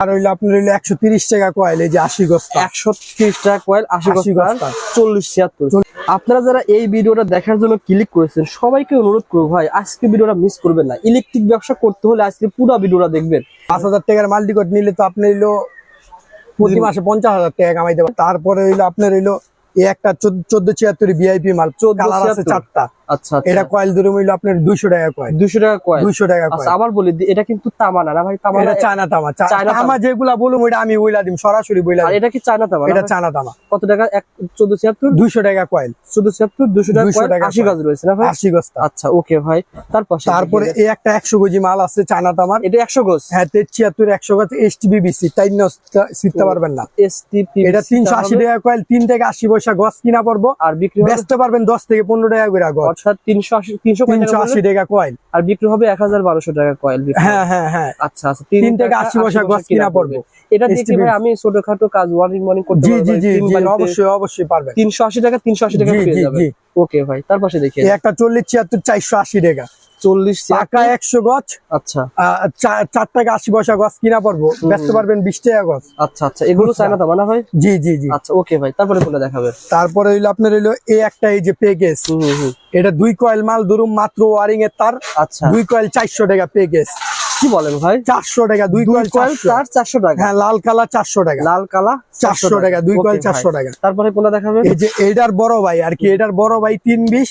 আর হইল আপনার হইল একশো তিরিশ টাকা কয়েল এই যে আশি গস্তা একশো তিরিশ টাকা কয়েল আশি 80 গজ গজ চল্লিশ ছিয়াত্তর। আপনারা যারা এই ভিডিওটা দেখার জন্য ক্লিক করেছেন সবাইকে অনুরোধ করব ভাই আজকে ভিডিওটা মিস করবেন না। ইলেকট্রিক ব্যবসা করতে হলে আজকে পুরো ভিডিওটা দেখবেন। পাঁচ হাজার টাকার মাল্টিকট নিলে তো আপনি হইল প্রতি মাসে পঞ্চাশ হাজার টাকা কামাইতে পারেন তারপরে হইল আপনার হইল একটা চোদ্দ ছিয়াত্তর ভিআইপি মাল 14 কালার আছে চারটা। আচ্ছা এটা কয়েল ধরে হইল আপনার দুইশো টাকা কয়েল। দুশো টাকা কয়েল। দুইশো টাকা আচ্ছা আবার বলি এটা কিন্তু তামা না না ভাই তামা এটা চায়না তামা। চায়না তামা। তামা যেগুলা বলুম ওইটা আমি বইলা দিম সরাসরি বইলা এটা কি চায়না তামা এটা চায়না তামা। কত টাকা? এক চোদ্দ ছিয়াত্তর? দুইশো টাকা কয়েল। চোদ্দ ছিয়াত্তর দুশো টাকা 200 কয়েল টাকা আশি কয়েল। রয়েছে না ভাই? আশি গস্তা আচ্ছা ওকে ভাই। তারপর তারপরে এই একটা একশো কেজি মাল আছে চায়না তামার। এটা একশো গোস হ্যাঁ তেজ ছিয়াত্তর একশো গাছ এস টি বিবিসি তাই শিখতে পারবেন না। এসটিপি এটা তিনশো আশি টাকা কয়েল তিন থেকে আশি পয়সা গছ কিনা পড়ব। আর বিক্রি বেচতে পারবেন দশ থেকে পনেরো টাকা করে গছ অর্থাৎ তিনশো আশি তিনশো তিনশো আশি? টাকা কয়েল আর বিক্রি হবে এক হাজার বারোশো টাকা কয়েল হ্যাঁ হ্যাঁ হ্যাঁ। আচ্ছা আচ্ছা তিন থেকে আশি পয়সা গছ কিনা পড়বে। এটা ভাই আমি ছোটখাটো কাজ মর্নিং করতে জি জি জি তিন জি বাড়িতে অবশ্যই অবশ্যই পারবে তিনশো আশি টাকা তিনশো আশি টাকা পেয়ে যাবে ওকে ভাই তার পাশে দেখি একটা চল্লিশ ছিয়াত্তর চারশো আশি টাকা। চল্লিশ টাকা একশো গছ আচ্ছা। চার টাকা আশি পয়সা গছ কিনা পড়ব। বেচতে পারবেন বিশ টাকা গছ আচ্ছা আচ্ছা। এগুলো চায় না না ভাই জি জি জি। আচ্ছা ওকে ভাই। তারপরে কোনটা দেখাবে তারপরে হইল আপনার হইল এই একটা এই যে হুম এটা দুই কয়েল মাল ধরুন মাত্র ওয়ারিং এর তার। আচ্ছা। দুই কয়েল চারশো টাকা পেগেস কি বলেন ভাই? চারশো টাকা দুই কয়েল চার চারশো। টাকা। হ্যাঁ লাল কালার চারশো টাকা। লাল কালা চারশো টাকা দুই কয়েল চারশো টাকা। তারপরে কোনটা দেখাবে এই যে এটার বড় ভাই আর কি এটার বড় ভাই তিন বিশ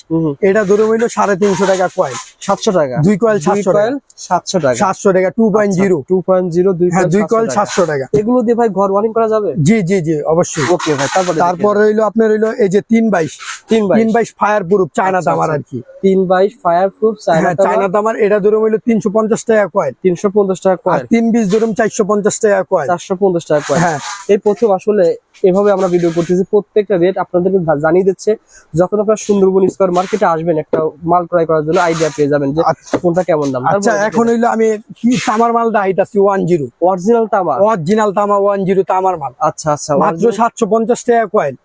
এটা ধরে হইল সাড়ে তিনশো টাকা কয়েল। সাতশো টাকা। দুই কয়েল সাতশো কয়েল সাতশো টাকা। সাতশো টাকা two point zero two point zero দুই হ্যাঁ দুই কয়েল সাতশো টাকা। এগুলো দিয়ে ভাই ঘর ওয়ারিং করা যাবে? জি জি জি অবশ্যই। ওকে ভাই তারপরে তারপর হইল আপনার হইল এই যে তিন বাইশ। তিন বাইশ। তিন বাইশ ফায়ার প্রুফ চায়না আচ্ছা, দামার আচ্ছা। আর কি। তিন বাইশ ফায়ার প্রুফ হ্যাঁ চায়না দামার এটা ধরে হইল তিনশো পঞ্চাশ টাকা কয়েল। তিনশো পঞ্চাশ টাকা কয়েল তিন বিশ ধরুন চারশো পঞ্চাশ টাকা কয়েল চারশো পঞ্চাশ টাকা হ্যাঁ। এই প্রথম আসলে এভাবে আমরা ভিডিও করতেছি। প্রত্যেকটা রেট আপনাদেরকে জানিয়ে দিচ্ছে। যখন আপনারা সুন্দরবন স্কোয়ার মার্কেটে আসবেন একটা মাল ক্রয় করার জন্য আইডিয়া পেয়ে যাবেন যে কোনটা কেমন দাম। আচ্ছা এখন হইল আমি কি তামার মালটা আইতাছি ওয়ান জিরো অরিজিনাল তামা অরিজিনাল তামা ওয়ান জিরো তামার মাল। আচ্ছা আচ্ছা। মাত্র সাতশো পঞ্চাশ টাকা কয়েল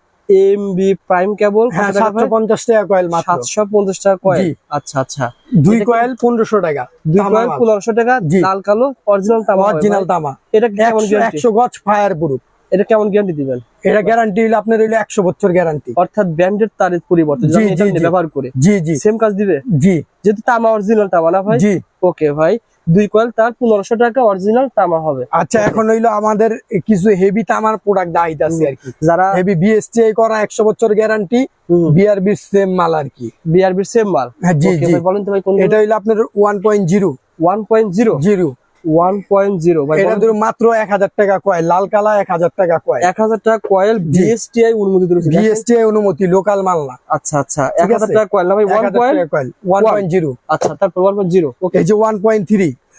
প্রাইম কেবল হ্যাঁ পঞ্চাশ টাকা কয়েল মাত্র। সাতশো পঞ্চাশ টাকা কয়েল আচ্ছা আচ্ছা। দুই কয়েল পনেরোশো টাকা। দুই কয়েল মাল। পনেরোশো টাকা লাল কালো অরিজিনাল তামা অরিজিনাল তামা। এটা কেমন গ্যারান্টি ফায়ার প্রুফ এটা কেমন গ্যারান্টি দিবেন? এটা গ্যারান্টি আপনার বছর গ্যারান্টি অর্থাৎ তারের পরিবর্তে যখন এটা। ব্যবহার করে। জি জি। সেম কাজ দিবে? জি। যেহেতু তামা অরিজিনাল তামা না ভাই? জি। ওকে ভাই। দুই কয়েল তার পনেরোশো টাকা অরিজিনাল তামা হবে। আচ্ছা এখন হইল আমাদের কিছু হেভি তামার প্রোডাক্ট দাইতাছে আর কি যারা হেভি বিএসটিআই করা একশো বছর গ্যারান্টি বিআরবির সেম মাল আর কি বিআরবির সেম মাল। হ্যাঁ জি জি। বলেন তো ভাই কোন এটা হইল আপনার one point zero one point zero zero one point zero ভাই এটা ধরুন মাত্র এক হাজার টাকা কয়েল লাল কালা এক হাজার টাকা কয়েল। এক হাজার টাকা কয়েল জি। বিএসটিআই অনুমোদিত রয়েছে। অনুমতি লোকাল মাল না। আচ্ছা আচ্ছা ঠিক এক হাজার আছে। টাকা কয়েল না ভাই এক ওয়ান হাজার পয়েন্ট টাকা কয়েল ওয়ান পয়েন্ট জিরো আচ্ছা তারপর ওকে এই যে one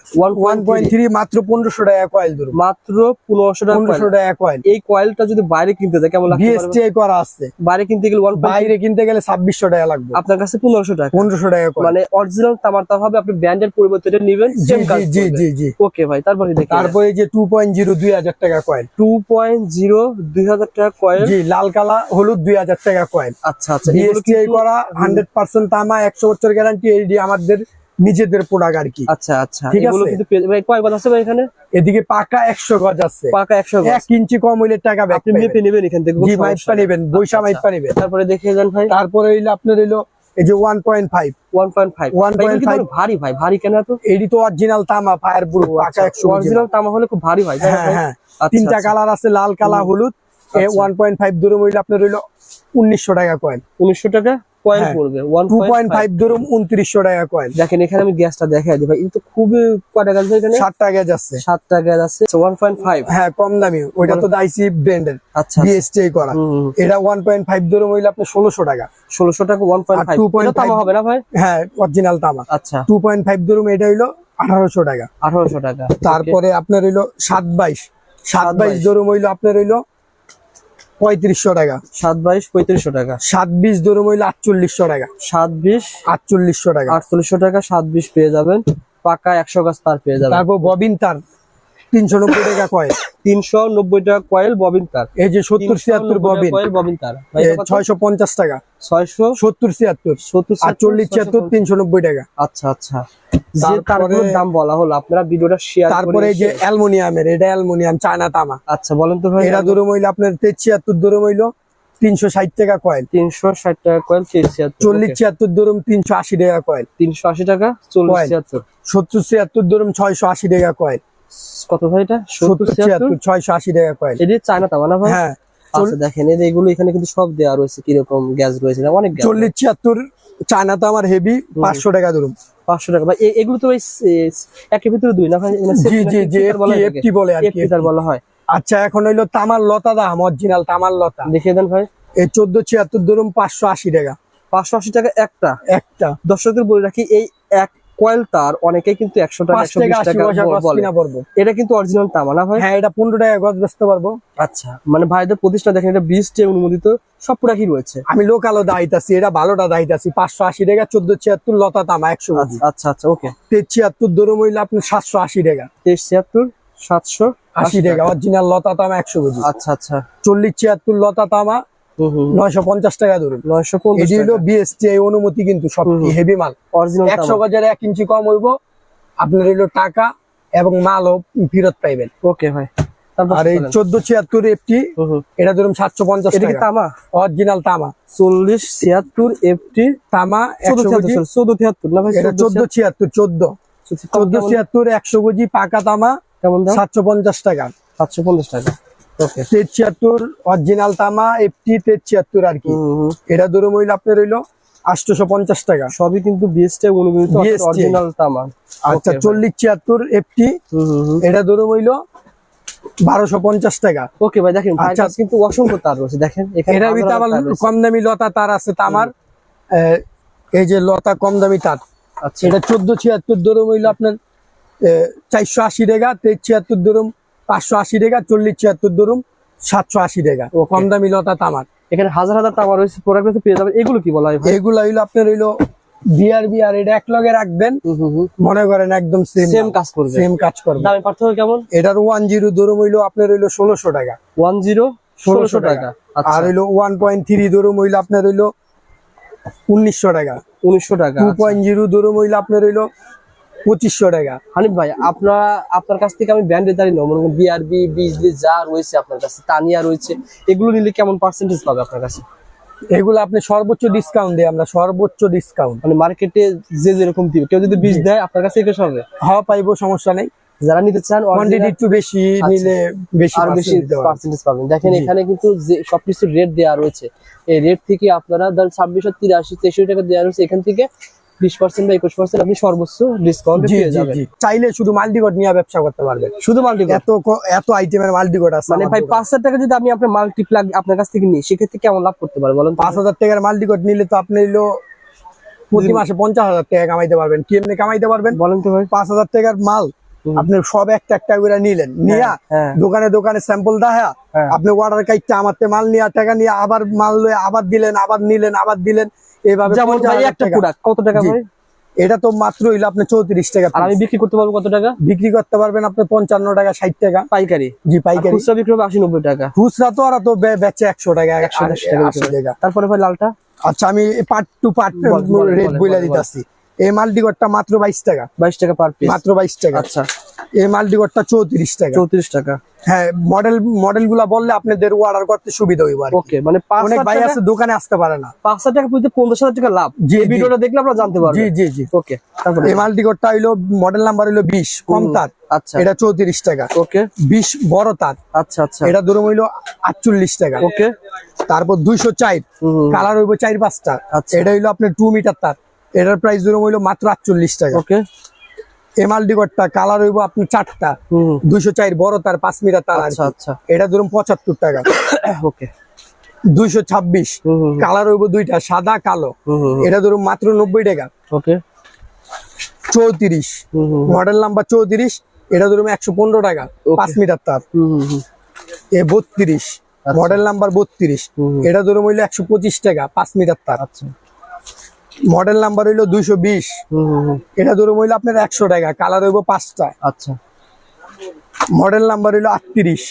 point three one one point three মাত্র পনেরোশো টাকা কয়েল ধরুন মাত্র পনেরোশো টাকা পনেরোশো coil। টাকা কয়েল এই কয়েলটা যদি বাইরে কিনতে যায় কেমন বিএসটিআই করা আছে। বাইরে কিনতে গেলে বাইরে কিনতে গেলে ছাব্বিশশো টাকা লাগবে। আপনার কাছে পনেরোশো টাকা। পনেরোশো টাকা কয়েল মানে অরিজিনাল তামারটা হবে আপনি ব্র্যান্ডের পরিবর্তে এটা নেবেন জি সেম কাজ জি জি ওকে ভাই তারপরে দেখি। তারপরে যে টু পয়েন্ট জিরো দুই হাজার টাকা কয়েল টু পয়েন্ট জিরো দুই হাজার টাকা কয়েল জি লাল কালা হলুদ দুই হাজার টাকা কয়েল আচ্ছা আচ্ছা বিএসটিআই করা তামা একশো বছর গ্যারান্টি এইডি আমাদের নিজেদের প্রোডাক্ট আর কি। আচ্ছা আচ্ছা। ঠিক আছে। কিন্তু ভাই কয় গজ আছে ভাই এখানে? এদিকে পাকা একশো গজ আছে। পাকা একশো গজ। এক ইঞ্চি কম হইলে টাকা ব্যাক আপনি মেপে নেবেন এখান থেকে জি মাইপা নেবেন বৈশা আচ্ছা, মাইপা নেবেন। তারপরে দেখে যান ভাই। তারপরে হইল আপনার হইল এই যে one point five one point five 1.5 ভারী ভাই ভারী কেন এত? এডি তো অরিজিনাল তামা ফায়ার প্রুফ পাকা একশো অরিজিনাল তামা হলে খুব ভারী হয় হ্যাঁ হ্যাঁ। আচ্ছা, তিনটা আচ্ছা। কালার আছে লাল কালা হলুদ। আচ্ছা। পয়েন্ট ফাইভ দূরম হইল আপনার হইল উনিশশো টাকা কয়েন উনিশশো টাকা? কয়েল হ্যাঁ। পড়বে উনত্রিশশো টাকা কয়েন দেখেন এখানে আমি গ্যাসটা দেখাই দিই ভাই এটা তো খুবই কয়টা গাছ ভাই এখানে? ষাট টাকা যাচ্ছে সাতটা গ্যাস আছে হ্যাঁ কম দামি ওইটা তো দাইসি ব্র্যান্ডের আচ্ছা বিএসটিআই করা। এটা হইল আপনার ষোলোশো টাকা। ষোলোশো টাকা ওয়ান পয়েন্ট আর ফাইভ 2.5 তামা হবে না ভাই? হ্যাঁ অরিজিনাল তামা। আচ্ছা। এটা হইল আঠারোশো টাকা। আঠারোশো টাকা তারপরে আপনার হইল সাত বাইশ। সাত বাইশ 722 দরম হইল আপনার হইল পঁয়ত্রিশশো টাকা। সাত বাইশ পঁয়ত্রিশশো টাকা। সাত বিশ ধরে মহিলা আটচল্লিশশো টাকা। সাত বিশ আটচল্লিশশো টাকা। আটচল্লিশশো টাকা সাত বিশ পেয়ে যাবেন। পাকা একশো গাছ তার পেয়ে যাবেন। তারপর ববিন তার। তিনশো নব্বই টাকা কয়েল তিনশো নব্বই টাকা কয়েল ববিন তার এই যে সত্তর ছিয়াত্তর ববিন কয়েল ববিন তার ছয়শো পঞ্চাশ টাকা। ছয়শো? সত্তর ছিয়াত্তর। সত্তর আর চল্লিশ ছিয়াত্তর তিনশো নব্বই টাকা। আচ্ছা আচ্ছা। যে দাম বলা হলো আপনারা ভিডিওটা শেয়ার তারপরে যে অ্যালমোনিয়ামের এটা অ্যালমোনিয়াম চায়না তামা। আচ্ছা বলেন তো ভাই। এটা আপনার ছিয়াত্তর তিনশো ষাট টাকা কয়েল তিনশো ষাট টাকা কয়েল ছিয়াত্তর চল্লিশ ছিয়াত্তর দূরম তিনশো আশি টাকা কয়েল তিনশো আশি টাকা চল্লিশ ছিয়াত্তর। সত্তর ছিয়াত্তর দূরম ছয়শো আশি টাকা কয়েল কত ভাই এটা? সত্তর ছিয়াত্তর ছয়শো আশি টাকা কয়েল এটি চায়না তামা না ভাই? হ্যাঁ। আচ্ছা দেখেন এই এগুলো এখানে কিন্তু সব দেওয়া রয়েছে কীরকম গ্যাস রয়েছে অনেক চল্লিশ ছিয়াত্তর চায়না তো আমার হেভি পাঁচশো টাকা ধরুন। পাঁচশো টাকা। ভাই এগুলো তো ভাই একের ভিতরে দুই না ভাই? মানে জি জি জি এফটি বলে আর কি বলা হয়। আচ্ছা এখন হইল তামার লতা দাম অরিজিনাল তামার লতা। দেখিয়ে দেন ভাই। এই চোদ্দ ছিয়াত্তর ধরুন পাঁচশো আশি টাকা। পাঁচশো আশি টাকা একটা। একটা। দর্শকদের বলে রাখি এই এক কয়েল তার অনেকে কিন্তু একশো টাকা একশো বিশ বল- এটা কিন্তু অরিজিনাল তামা না ভাই হ্যাঁ এটা পনেরো টাকা গজ বেচতে পারব। আচ্ছা মানে ভাইদের প্রতিষ্ঠান দেখেন এটা বীজটি অনুমোদিত সব প্রোডাক্টই রয়েছে। আমি লোকালও দাইতাছি এটা ভালোটা দাইতাছি পাঁচশো আশি টাকা চোদ্দ ছিয়াত্তর লতা তামা একশো আচ্ছা আচ্ছা আচ্ছা ওকে তেইশ ছিয়াত্তর ধরুন হইলে আপনার সাতশো আশি টাকা। তেইশ ছিয়াত্তর সাতশো আশি টাকা অরিজিনাল লতা তামা একশো কেজি আচ্ছা আচ্ছা। চল্লিশ ছিয়াত্তর লতা তামা নয়শো পঞ্চাশ টাকা ধরুন। নয়শো পঞ্চাশ এটি হলো বিএসটি অনুমতি কিন্তু সব। হেভি মাল। অরিজিনাল একশো গজের এক ইঞ্চি কম হইব আপনার হইল টাকা এবং মালও ফেরত পাইবেন। ওকে ভাই আর এই। চোদ্দ ছিয়াত্তর এফটি। এটা ধরুন সাতশো পঞ্চাশ টাকা। তামা? অরিজিনাল তামা। চল্লিশ ছিয়াত্তর এফটি তামা চোদ্দ ছিয়াত্তর এটা চোদ্দ ছিয়াত্তর। চোদ্দ চোদ্দ। ছিয়াত্তর একশো কেজি পাকা তামা সাতশো পঞ্চাশ টাকা। সাতশো পঞ্চাশ টাকা। তেজ ছিয়াত্তর অরিজিনাল তামা এফটি তেজ ছিয়াত্তর আর কি। এটা ধরুন হইল আপনার হইল আটশোশো পঞ্চাশ টাকা। সবই কিন্তু বিএসটি অনুমোদিত অরিজিনাল তামা। আচ্ছা চল্লিশ ছিয়াত্তর এফটি। এটা ধরুন হইল বারোশো পঞ্চাশ টাকা। ওকে ভাই দেখেন আচ্ছা। কিন্তু অসংখ্য তার রয়েছে দেখেন এখানে ভিতরে আবার কম দামি লতা তার আছে তামার আহ, এই যে লতা কম দামি তার। আচ্ছা। এটা চোদ্দ ছিয়াত্তর দরম হইল আপনার চারশো আশি টাকা তেইশ ছিয়াত্তর দরম পাঁচশো আশি টাকা চল্লিশ ছিয়াত্তর দরম সাতশো আশি টাকা। ও কম দামি লতা তামার। এখানে হাজার হাজার তামার রয়েছে প্রোডাক্ট রয়েছে পেয়ে যাবেন। এগুলো কি বলা হয় এগুলো হইল আপনার হইল আর এটা এক লগে রাখবেন। মনে করেন একদম সেম সেম কাজ করবে। সেম কাজ করবে। দামের পার্থক্য কেমন? এটার ওয়ান জিরো দরম হইল আপনার হইল ষোলোশো টাকা। ওয়ান জিরো ষোলোশো টাকা। আর আচ্ছা। হইল ওয়ান পয়েন্ট থ্রি দরম হইল আপনার হইল উনিশশো টাকা। উনিশশো টাকা টু পয়েন্ট জিরো দরম হইল আপনার হইল পঁচিশশো টাকা। হানিফ ভাই আপনার আপনার কাছ থেকে আমি ব্র্যান্ডের দাঁড়িয়ে নেব। মনে করেন বিআরবি বিজলি যা রয়েছে আপনার কাছে তানিয়া রয়েছে এগুলো নিলে কেমন পার্সেন্টেজ পাবে আপনার কাছে? এগুলো আপনি সর্বোচ্চ ডিসকাউন্ট দিই আমরা সর্বোচ্চ ডিসকাউন্ট মানে মার্কেটে যে যেরকম দিবে কেউ যদি বীজ দেয় আপনার কাছে এসে হবে হওয়া পাইবো সমস্যা নেই। যারা নিতে চান কোয়ান্টিটি একটু বেশি নিলে বেশি আরও বেশি। পার্সেন্টেজ পাবেন। দেখেন এখানে কিন্তু যে সবকিছু রেট দেওয়া রয়েছে এই রেট থেকে আপনারা ধরেন ছাব্বিশশো তিরাশি তেষট্টি টাকা দেওয়া রয়েছে এখান থেকে বিশ পার্সেন্ট বা একুশ পার্সেন্ট আপনি সর্বোচ্চ ডিসকাউন্ট পেয়ে যাবেন। চাইলে শুধু মাল্টিকট নিয়ে ব্যবসা করতে পারবেন। শুধু মাল্টি এত ক- এত আইটেমের মাল্টিকট আছে মানে ভাই। পাঁচ হাজার টাকা যদি আমি আপনার মাল্টিপ্লাগ আপনার কাছ থেকে নিই সেক্ষেত্রে কেমন লাভ করতে পারে বলেন পাঁচ হাজার টাকার মাল্টিকট নিলে তো আপনি হইল প্রতি মাসে পঞ্চাশ হাজার টাকা কামাইতে পারবেন। কামাইতে পারবেন? বলেন তো ভাই। পাঁচ হাজার টাকার মাল আপনি সব একটা একটা করে নিলেন। নিয়া হ্যাঁ। দোকানে দোকানে স্যাম্পল দেখা হ্যাঁ। আপনি অর্ডার কাইটটা আমার মাল নিয়ে টাকা নিয়ে আবার মাল লয়ে আবার দিলেন আবার নিলেন আবার দিলেন। এইভাবে যেমন 50,000 ভাই একটা প্রোডাক্ট কত টাকা জি। এটা তো মাত্র হইল আপনি চৌত্রিশ টাকা আর আমি বিক্রি করতে পারব কত টাকা? বিক্রি করতে পারবেন আপনি পঞ্চান্ন টাকা ষাট টাকা। পাইকারি? জি পাইকারি। খুচরা বিক্রি হবে আশি নব্বই টাকা। খুচরা তো আর তো বেচে একশো টাকা একশো দশ টাকা তারপরে ভাই লালটা? আচ্ছা আমি পার্ট টু পার্ট রেট বইলা দিতে দিতেছি। এই মাল্টিগড়টা মাত্র বাইশ টাকা। বাইশ টাকা পার পিস মাত্র বাইশ টাকা। আচ্ছা। এই মাল্টিগড়টা চৌত্রিশ টাকা। চৌত্রিশ টাকা। হ্যাঁ মডেল মডেলগুলা বললে আপনাদের অর্ডার করতে সুবিধা হইব ওকে মানে অনেক ভাই আছে দোকানে আসতে পারে না। পাঁচ হাজার টাকা পুঁতে পঞ্চাশ হাজার টাকা লাভ। যে ভিডিওটা দেখলে আপনারা জানতে পারবেন। জি জি জি। ওকে তারপরে এই মাল্টিগড়টা হইল মডেল নাম্বার হইল বিশ কম তার। আচ্ছা। এটা চৌত্রিশ টাকা। ওকে বিশ বড় তার। আচ্ছা আচ্ছা। এটা ধরুন হইল আটচল্লিশ টাকা। ওকে তারপর দুইশো চার। কালার হইব চার পাঁচটা। আচ্ছা। এটা হইল আপনার টু মিটার তার। এটার প্রাইস ধরুন হইল মাত্র আটচল্লিশ টাকা। ওকে এমালডিগড়টা কালার হইব আপনার চারটা। দুইশো চার বড় তার পাঁচ মিটার তার আচ্ছা আচ্ছা। এটা ধরুন পঁচাত্তর টাকা। ওকে দুইশো ছাব্বিশ। কালার হইব দুইটা সাদা কালো। এটা ধরুন মাত্র নব্বই টাকা। ওকে চৌত্রিশ। মডেল নাম্বার চৌত্রিশ এটা ধরুন একশো পনেরো টাকা পাঁচ মিটার তার। এ বত্রিশ। আচ্ছা। মডেল নাম্বার বত্রিশ। এটা ধরুন হইল একশো পঁচিশ টাকা পাঁচ মিটার তার। আচ্ছা। মডেল নাম্বার হইল দুইশো বিশ। এটা ধরুন হইল আপনার একশো টাকা কালার হইব পাঁচটা। আচ্ছা। মডেল নাম্বার হইল আটত্রিশ।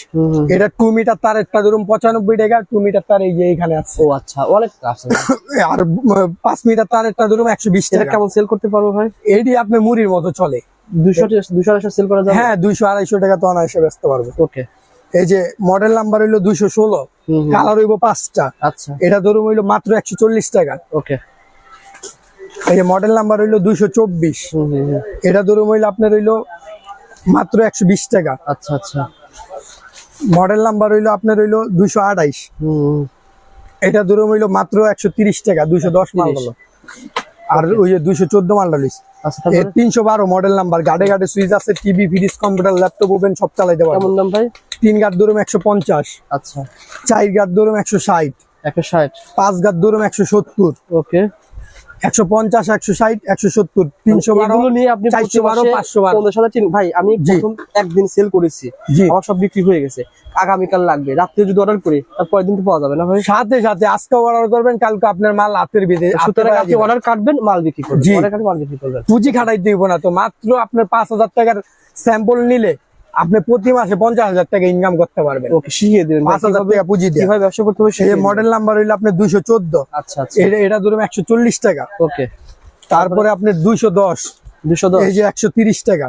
এটা টু মিটার তার একটা ধরুন পঁচানব্বই টাকা টু মিটার তার এই যে এখানে আছে। ও আচ্ছা অনেক আছে। আর পাঁচ মিটার তার একটা ধরুন একশো বিশ টাকা। কেমন সেল করতে পারব ভাই? এটি আপনি মুড়ির মতো চলে। আড়াইশো সেল করা যাবে? হ্যাঁ দুইশো আড়াইশো টাকা তো অনায়াসে ব্যস্ত পারবে। ওকে। এই যে মডেল নাম্বার হইল দুইশো ষোলো। কালার হইব পাঁচটা। আচ্ছা। এটা ধরুন হইল মাত্র একশো চল্লিশ টাকা। ওকে। এই যে মডেল নাম্বার হইল দুইশো চব্বিশ। এটা ধরুন হইল আপনার হইল মাত্র একশো বিশ টাকা। আচ্ছা আচ্ছা। মডেল নাম্বার হইল আপনার হইল দুইশো আড়াইশ। এটা ধরুন হইল মাত্র একশো তিরিশ টাকা দুইশো দশ মাল 30 হলো। আর ওই যে দুইশো চোদ্দ মালটা লইস আচ্ছা তিনশো বারো মডেল নাম্বার গাড়ে গাড়ে সুইচ আছে TV fridge computer laptop oven সব চালাইতে পারব কেমন দাম ভাই? তিন গাড় ধরুন একশো পঞ্চাশ। আচ্ছা। চার গাড় ধরুন একশো ষাট। একশো ষাট। পাঁচ গাড় ধরুন একশো সত্তর। ওকে একশো পঞ্চাশ একশো ষাট একশো সত্তর তিনশো বারো নিয়ে আপনি চারশো বারো পাঁচশো বারো। পনেরো হাজার ভাই আমি প্রথম একদিন সেল করেছি। আমার সব বিক্রি হয়ে গেছে। আগামীকাল লাগবে। রাত্রে যদি অর্ডার করি দিন তো পাওয়া যাবে না ভাই? সাথে সাথে আজকে অর্ডার করবেন কালকে আপনার মাল হাতের বেঁধে সুতরাং আপনি অর্ডার কাটবেন মাল বিক্রি করবেন। মাল বিক্রি করবেন। পুঁজি খাটাই দিব না তো মাত্র আপনার পাঁচ হাজার টাকার স্যাম্পল নিলে আপনি প্রতি মাসে পঞ্চাশ হাজার টাকা ইনকাম করতে পারবেন। ওকে শিখিয়ে দিবেন। পাঁচ হাজার টাকা পুঁজি দিয়ে। কীভাবে ব্যবসা করতে হবে এই মডেল নাম্বার হইল আপনি দুইশো চোদ্দ। আচ্ছা আচ্ছা। এটা এটা ধরুন একশো চল্লিশ টাকা। ওকে। তারপরে আপনি দুইশো দশ। এই যে একশো তিরিশ টাকা।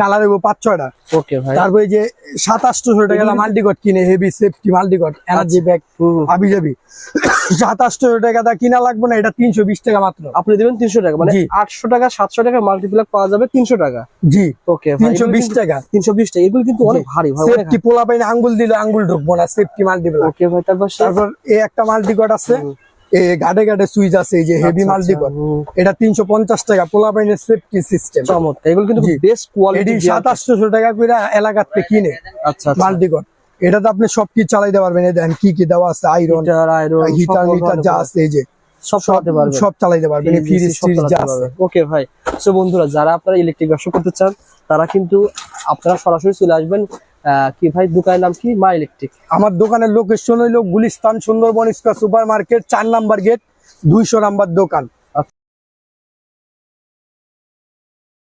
কালার হইব পাঁচ ছয়টা। ওকে ভাই। তারপরে যে সাতাশশো টাকা মাল্টিকট কিনে heavy safety multicut energy bag. আবি যাবি সাতাশশো টাকা কিনা লাগবে না এটা তিনশো বিশ টাকা মাত্র। আপনি দেবেন তিনশো টাকা মানে আটশো টাকা সাতশো টাকা মাল্টিপ্লাক পাওয়া যাবে তিনশো টাকা। জি। ওকে তিনশো বিশ টাকা। তিনশো বিশ টাকা এগুলো কিন্তু অনেক ভারী সেফটি পোলা পাইনে আঙ্গুল দিলে আঙ্গুল ঢুকবো না সেফটি মাল্টিপ্লাক ওকে ভাই তারপর তারপর এই একটা মাল্টিকট আছে। গাডে গাডে সুইচ আছে এই যে হেভি আচ্ছা, এটা তিনশো পঞ্চাশ টাকা পোলা পাইনের সেফটি সিস্টেম চমৎকার এগুলো কিন্তু বেস্ট কোয়ালিটি সাতাশশো টাকা করে এলাকাতে কিনে আচ্ছা আচ্ছা। মাল্টিকট এটাতে আপনি সবকিছু চালাইতে পারবেন এই দেখেন কি কি দেওয়া আছে iron heater iron heater meter যা আছে এই যে। সব চালাতে পারবেন। সব চালাইতে পারবেন ফ্রিজ ফ্রিজ যা আছে। ওকে ভাই। সো বন্ধুরা যারা আপনারা ইলেকট্রিক ব্যবসা করতে চান তারা কিন্তু আপনারা সরাসরি চলে আসবেন। কি ভাই, দোকানের নাম কি? মা ইলেকট্রিক। আমার দোকানের লোকেশন হইল Gulistan Sundarban square super market চার নাম্বার গেট, দুইশো নাম্বার দোকান।